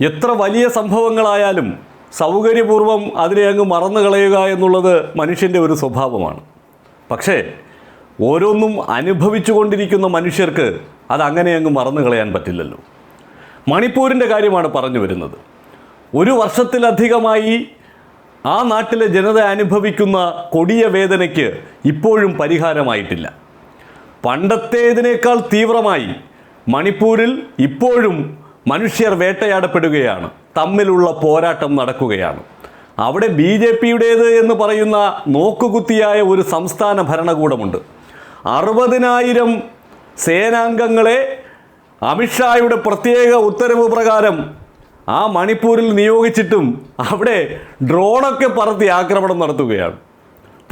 എത്ര വലിയ സംഭവങ്ങളായാലും സൗകര്യപൂർവം അതിനെ അങ്ങ് മറന്നു കളയുക എന്നുള്ളത് മനുഷ്യന്റെ ഒരു സ്വഭാവമാണ്. പക്ഷേ ഓരോന്നും അനുഭവിച്ചു കൊണ്ടിരിക്കുന്ന മനുഷ്യർക്ക് അതങ്ങനെ അങ്ങ് മറന്നു കളയാൻ പറ്റില്ലല്ലോ. മണിപ്പൂരിന്റെ കാര്യമാണ് പറഞ്ഞു വരുന്നത്. ഒരു വർഷത്തിലധികമായി ആ നാട്ടിലെ ജനത അനുഭവിക്കുന്ന കൊടിയ വേദനയ്ക്ക് ഇപ്പോഴും പരിഹാരമായിട്ടില്ല. പണ്ടത്തേതിനേക്കാൾ തീവ്രമായി മണിപ്പൂരിൽ ഇപ്പോഴും മനുഷ്യർ വേട്ടയാടപ്പെടുകയാണ്. തമ്മിലുള്ള പോരാട്ടം നടക്കുകയാണ്. അവിടെ ബി ജെ പിയുടേത് എന്ന് പറയുന്ന നോക്കുകുത്തിയായ ഒരു സംസ്ഥാന ഭരണകൂടമുണ്ട്. അറുപതിനായിരം സേനാംഗങ്ങളെ അമിത്ഷായുടെ പ്രത്യേക ഉത്തരവ് പ്രകാരം ആ മണിപ്പൂരിൽ നിയോഗിച്ചിട്ടും അവിടെ ഡ്രോണൊക്കെ പറത്തി ആക്രമണം നടത്തുകയാണ്.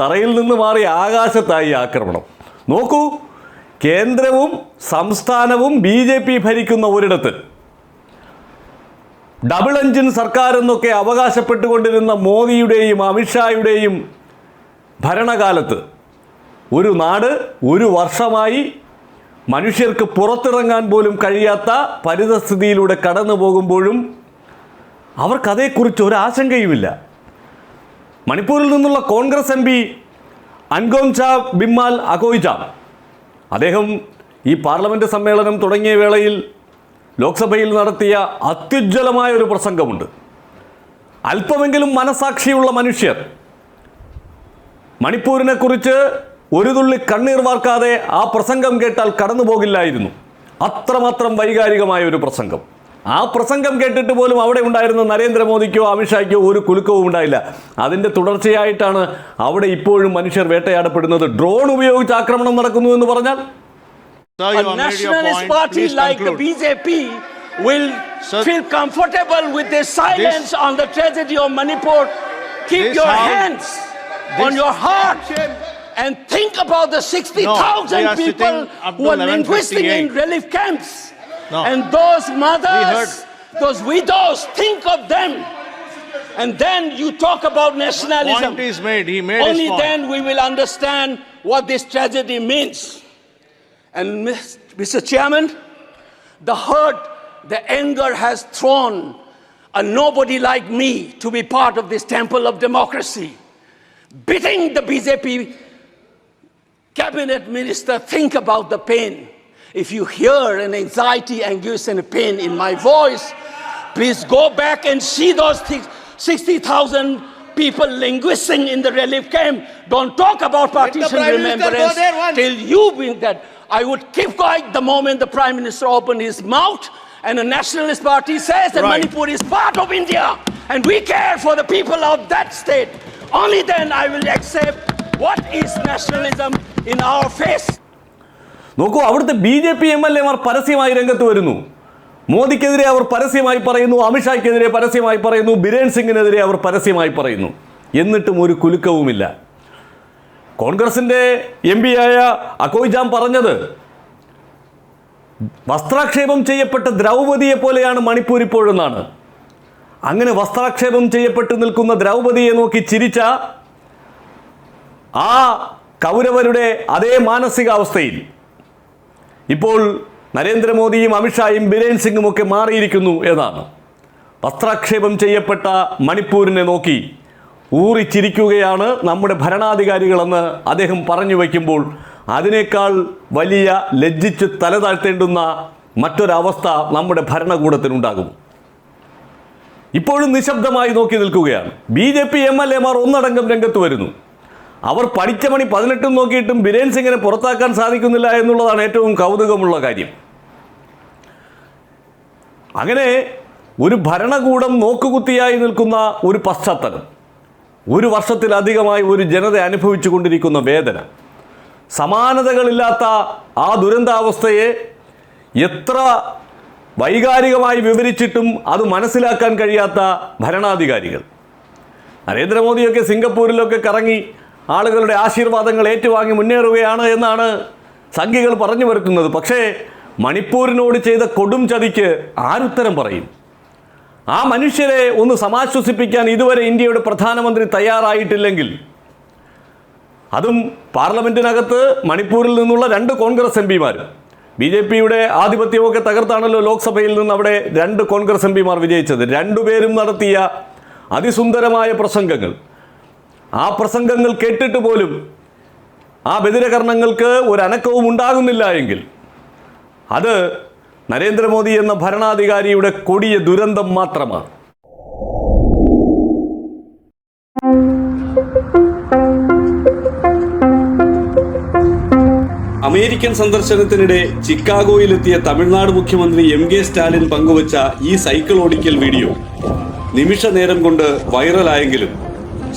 തറയിൽ നിന്ന് മാറി ആകാശത്തായി ആക്രമണം. നോക്കൂ കേന്ദ്രവും സംസ്ഥാനവും ബി ഭരിക്കുന്ന ഒരിടത്ത് ഡബിൾ എഞ്ചിൻ സർക്കാർ എന്നൊക്കെ അവകാശപ്പെട്ടുകൊണ്ടിരുന്ന മോദിയുടെയും അമിത്ഷായുടെയും ഭരണകാലത്ത് ഒരു നാട് ഒരു വർഷമായി മനുഷ്യർക്ക് പുറത്തിറങ്ങാൻ പോലും കഴിയാത്ത പരിതസ്ഥിതിയിലൂടെ കടന്നു പോകുമ്പോഴും അവർക്കതേക്കുറിച്ച് ഒരു ആശങ്കയുമില്ല മണിപ്പൂരിൽ നിന്നുള്ള കോൺഗ്രസ് എം പി അൻഗോംച ബിമ്മാൽ അഗോയ്ച അദ്ദേഹം ഈ പാർലമെന്റ് സമ്മേളനം തുടങ്ങിയ വേളയിൽ ലോക്സഭയിൽ നടത്തിയ അത്യുജ്വലമായ ഒരു പ്രസംഗമുണ്ട്. അല്പമെങ്കിലും മനസാക്ഷിയുള്ള മനുഷ്യർ മണിപ്പൂരിനെക്കുറിച്ച് ഒരു തുള്ളി കണ്ണീർ വാർക്കാതെ ആ പ്രസംഗം കേട്ടാൽ കടന്നു പോകില്ലായിരുന്നു അത്രമാത്രം വൈകാരികമായ ഒരു പ്രസംഗം. ആ പ്രസംഗം കേട്ടിട്ട് പോലും അവിടെ ഉണ്ടായിരുന്ന നരേന്ദ്രമോദിക്കോ അമിത്ഷായ്ക്കോ ഒരു കുലുക്കവും ഉണ്ടായില്ല. അതിന്റെ തുടർച്ചയായിട്ടാണ് അവിടെ ഇപ്പോഴും മനുഷ്യർ വേട്ടയാടപ്പെടുന്നത്. ഡ്രോൺ ഉപയോഗിച്ച് ആക്രമണം നടക്കുന്നു എന്ന് പറഞ്ഞാൽ Sir, a you your nationalist party Please like conclude. the BJP will Sir, feel comfortable with the silence on the tragedy of Manipur. Keep your house- hands on your heart and think about the 60,000 No, people who are linguistic in relief camps. No. And those mothers, heard- those widows, think of them. And then you talk about nationalism. Point is made. He made Only then we will understand what this tragedy means. And Mr. Chairman, the hurt, the anger has thrown a nobody like me to be part of this temple of democracy. Beating the BJP cabinet minister, think about the pain. If you hear an anxiety, anguish, and pain in my voice, please go back and see those 60,000 people linguisting in the relief camp. Don't talk about partition Prime Minister go remembrance till you bring that. I would keep quiet the moment the Prime Minister opened his mouth and the nationalist party says that Right. Manipur is part of India and we care for the people of that state. Only then I will accept what is nationalism in our face. നോക്കൂ അവിടുത്തെ B J P M L എമാർ പരസ്യമായി രംഗത്ത് വരുന്നു മോദിക്കെതിരെ അവർ പരസ്യമായി പറയുന്നു അമിത്ഷായ്ക്കെതിരെ പരസ്യമായി പറയുന്നു ബിരേൻ സിംഗിനെതിരെ അവർ പരസ്യമായി പറയുന്നു എന്നിട്ടും ഒരു കുലുക്കവുമില്ല കോൺഗ്രസിന്റെ എം പിയായ അക്കോയ്ജാം പറഞ്ഞത് വസ്ത്രാക്ഷേപം ചെയ്യപ്പെട്ട ദ്രൗപതിയെ പോലെയാണ് മണിപ്പൂർ ഇപ്പോഴെന്നാണ്. അങ്ങനെ വസ്ത്രാക്ഷേപം ചെയ്യപ്പെട്ട് നിൽക്കുന്ന ദ്രൗപതിയെ നോക്കി ചിരിച്ച ആ കൗരവരുടെ അതേ മാനസികാവസ്ഥയിൽ ഇപ്പോൾ നരേന്ദ്രമോദിയും അമിത്ഷായും ബിരേൻ സിംഗും ഒക്കെ മാറിയിരിക്കുന്നു എന്നാണ്. വസ്ത്രാക്ഷേപം ചെയ്യപ്പെട്ട മണിപ്പൂരിനെ നോക്കി ഊറിച്ചിരിക്കുകയാണ് നമ്മുടെ ഭരണാധികാരികളെന്ന് അദ്ദേഹം പറഞ്ഞു വയ്ക്കുമ്പോൾ അതിനേക്കാൾ വലിയ ലജ്ജിച്ച് തല താഴ്ത്തേണ്ടുന്ന മറ്റൊരവസ്ഥ നമ്മുടെ ഭരണകൂടത്തിനുണ്ടാകും. ഇപ്പോഴും നിശബ്ദമായി നോക്കി നിൽക്കുകയാണ്. B J P M L എമാർ ഒന്നടങ്കം രംഗത്ത് വരുന്നു. അവർ പഠിച്ച മണി പതിനെട്ടും നോക്കിയിട്ടും ബിരേൻ സിംഗിനെ പുറത്താക്കാൻ സാധിക്കുന്നില്ല എന്നുള്ളതാണ് ഏറ്റവും കൗതുകമുള്ള കാര്യം. അങ്ങനെ ഒരു ഭരണകൂടം നോക്കുകുത്തിയായി നിൽക്കുന്ന ഒരു പശ്ചാത്തലം. ഒരു വർഷത്തിലധികമായി ഒരു ജനത അനുഭവിച്ചു കൊണ്ടിരിക്കുന്ന വേദന. സമാനതകളില്ലാത്ത ആ ദുരന്താവസ്ഥയെ എത്ര വൈകാരികമായി വിവരിച്ചിട്ടും അത് മനസ്സിലാക്കാൻ കഴിയാത്ത ഭരണാധികാരികൾ. നരേന്ദ്രമോദിയൊക്കെ സിംഗപ്പൂരിലൊക്കെ കറങ്ങി ആളുകളുടെ ആശീർവാദങ്ങൾ ഏറ്റുവാങ്ങി മുന്നേറുകയാണ് എന്നാണ് സംഘികൾ പറഞ്ഞു വരുത്തുന്നത് പക്ഷേ മണിപ്പൂരിനോട് ചെയ്ത കൊടും ചതിക്ക് ആരുത്തരം പറയും? ആ മനുഷ്യരെ ഒന്ന് സമാശ്വസിപ്പിക്കാൻ ഇതുവരെ ഇന്ത്യയുടെ പ്രധാനമന്ത്രി തയ്യാറായിട്ടില്ലെങ്കിൽ അതും പാർലമെന്റിനകത്ത് മണിപ്പൂരിൽ നിന്നുള്ള രണ്ട് കോൺഗ്രസ് എം പിമാർ ബി ജെ പിയുടെ ആധിപത്യമൊക്കെ തകർത്താണല്ലോ ലോക്സഭയിൽ നിന്ന് അവിടെ രണ്ട് കോൺഗ്രസ് എം പിമാർ വിജയിച്ചത്. രണ്ടുപേരും നടത്തിയ അതിസുന്ദരമായ പ്രസംഗങ്ങൾ. ആ പ്രസംഗങ്ങൾ കേട്ടിട്ട് പോലും ആ ബദിരകർണങ്ങൾക്ക് ഒരു അനക്കവും ഉണ്ടാകുന്നില്ല എങ്കിൽ അത് നരേന്ദ്രമോദി എന്ന ഭരണാധികാരിയുടെ കൊടിയ ദുരന്തം മാത്രമാണ്. അമേരിക്കൻ സന്ദർശനത്തിനിടെ ചിക്കാഗോയിലെത്തിയ തമിഴ്നാട് മുഖ്യമന്ത്രി എം കെ സ്റ്റാലിൻ പങ്കുവച്ച ഈ സൈക്കിൾ ഓടിക്കൽ വീഡിയോ നിമിഷ നേരം കൊണ്ട് വൈറലായെങ്കിലും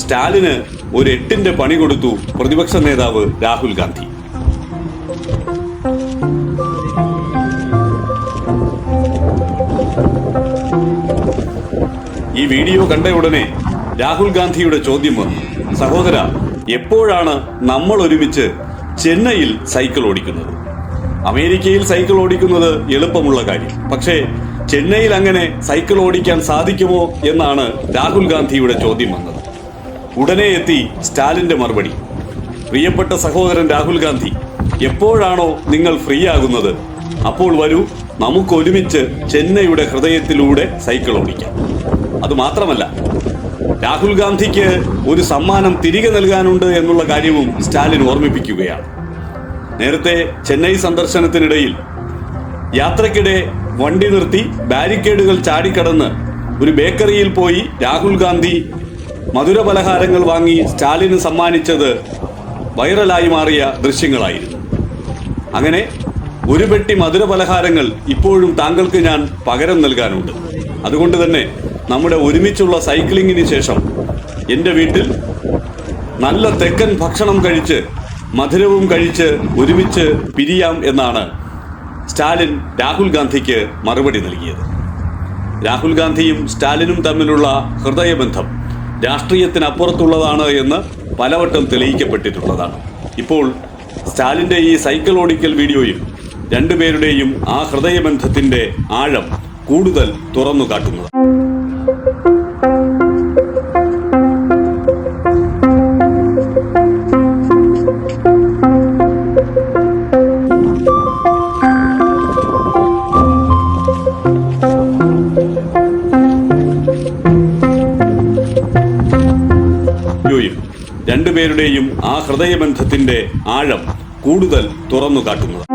സ്റ്റാലിന് ഒരു എട്ടിന്റെ പണി കൊടുത്തു പ്രതിപക്ഷ നേതാവ് രാഹുൽ ഗാന്ധി. വീഡിയോ കണ്ട ഉടനെ രാഹുൽ ഗാന്ധിയുടെ ചോദ്യം വന്നു. സഹോദര എപ്പോഴാണ് നമ്മൾ ഒരുമിച്ച് ചെന്നൈയിൽ സൈക്കിൾ ഓടിക്കുന്നത്? അമേരിക്കയിൽ സൈക്കിൾ ഓടിക്കുന്നത് എളുപ്പമുള്ള കാര്യം. പക്ഷേ ചെന്നൈയിൽ അങ്ങനെ സൈക്കിൾ ഓടിക്കാൻ സാധിക്കുമോ എന്നാണ് രാഹുൽ ഗാന്ധിയുടെ ചോദ്യം വന്നത്. ഉടനെ എത്തി സ്റ്റാലിന്റെ മറുപടി. പ്രിയപ്പെട്ട സഹോദരൻ രാഹുൽ ഗാന്ധി എപ്പോഴാണോ നിങ്ങൾ ഫ്രീ ആകുന്നത് അപ്പോൾ വരൂ നമുക്ക് ഒരുമിച്ച് ചെന്നൈയുടെ ഹൃദയത്തിലൂടെ സൈക്കിൾ ഓടിക്കാം. അത് മാത്രമല്ല രാഹുൽ ഗാന്ധിക്ക് ഒരു സമ്മാനം തിരികെ നൽകാനുണ്ട് എന്നുള്ള കാര്യവും സ്റ്റാലിൻ ഓർമ്മിപ്പിക്കുകയാണ്. നേരത്തെ ചെന്നൈ സന്ദർശനത്തിനിടയിൽ യാത്രക്കിടെ വണ്ടി നിർത്തി ബാരിക്കേഡുകൾ ചാടിക്കടന്ന് ഒരു ബേക്കറിയിൽ പോയി രാഹുൽ ഗാന്ധി മധുര പലഹാരങ്ങൾ വാങ്ങി സ്റ്റാലിന് സമ്മാനിച്ചത് വൈറലായി മാറിയ ദൃശ്യങ്ങളായിരുന്നു. അങ്ങനെ ഒരു പെട്ടി മധുര പലഹാരങ്ങൾ ഇപ്പോഴും താങ്കൾക്ക് ഞാൻ പകരം നൽകാനുണ്ട്. അതുകൊണ്ട് തന്നെ നമ്മുടെ ഒരുമിച്ചുള്ള സൈക്ലിങ്ങിന് ശേഷം എന്റെ വീട്ടിൽ നല്ല തെക്കൻ ഭക്ഷണം കഴിച്ച് മധുരവും കഴിച്ച് ഒരുമിച്ച് പിരിയാം എന്നാണ് സ്റ്റാലിൻ രാഹുൽ ഗാന്ധിക്ക് മറുപടി നൽകിയത്. രാഹുൽ ഗാന്ധിയും സ്റ്റാലിനും തമ്മിലുള്ള ഹൃദയബന്ധം രാഷ്ട്രീയത്തിനപ്പുറത്തുള്ളതാണ് എന്ന് പലവട്ടം തെളിയിക്കപ്പെട്ടിട്ടുള്ളതാണ്. ഇപ്പോൾ സ്റ്റാലിന്റെ ഈ സൈക്കിൾ ഓടിക്കൽ വീഡിയോയും രണ്ടുപേരുടെയും ആ ഹൃദയബന്ധത്തിന്റെ ആഴം കൂടുതൽ തുറന്നു കാട്ടുന്നത് വീഡിയോയും രണ്ടുപേരുടെയും ആ ഹൃദയബന്ധത്തിന്റെ ആഴം കൂടുതൽ തുറന്നു കാട്ടുന്നത്